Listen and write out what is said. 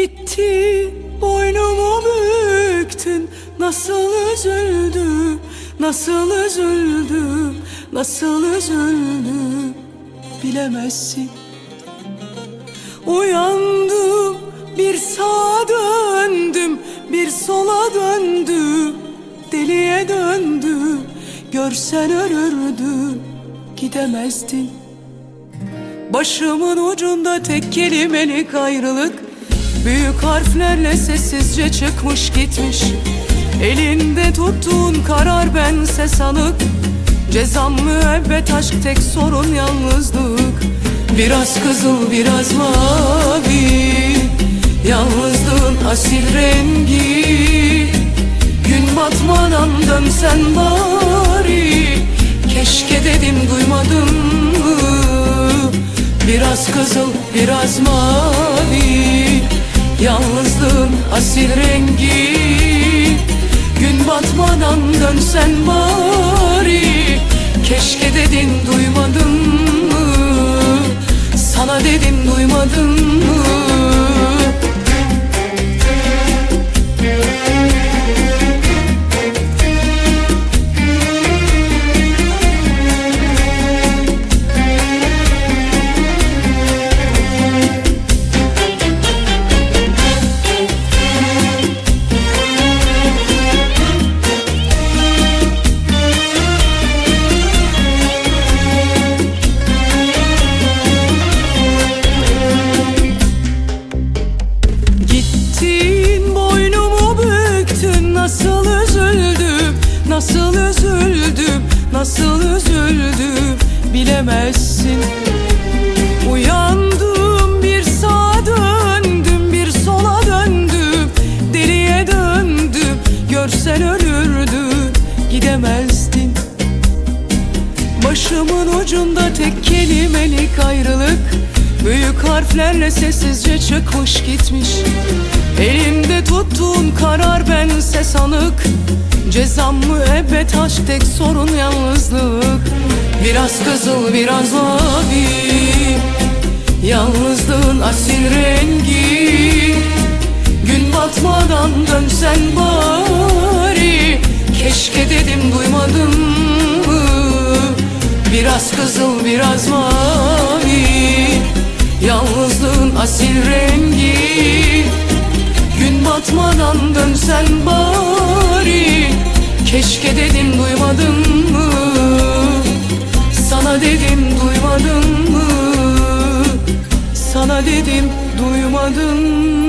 Gitti boynumu büktün. Nasıl üzüldüm Nasıl üzüldüm Nasıl üzüldüm Bilemezsin. Uyandım bir sağa döndüm Bir sola döndüm. Deliye döndüm Görsen ölürdün Gidemezdin. Başımın ucunda tek kelimelik ayrılık Büyük harflerle sessizce çıkmış gitmiş. Elinde tuttuğun karar bense sanık. Cezam müebbet aşk tek sorun yalnızlık. Biraz kızıl biraz mavi. Yalnızlığın asil rengi. Gün batmadan dönsen bari. Keşke dedim duymadın mı? Biraz kızıl biraz mavi Yalnızlığın asil rengi. Gün batmadan dönsen bari. Keşke dedin duymadın Nasıl üzüldüm Nasıl üzüldüm Nasıl üzüldüm Bilemezsin. Uyandım bir sağa döndüm Bir sola döndüm. Deliye döndüm Görsen ölürdün Gidemezdin. Başımın ucunda tek kelimelik ayrılık Büyük harflerle sessizce çıkmış gitmiş. Elimde tuttuğun karar bense sanık. Cezam müebbet aşk tek sorun yalnızlık. Biraz kızıl biraz mavi. Yalnızlığın asil rengi. Gün batmadan dönsen bari. Keşke dedim duymadın mı? Biraz kızıl biraz mavi asil rengi Gün batmadan dönsen bari. Keşke dedim duymadın mı? Sana dedim duymadın mı? Sana dedim duymadın mı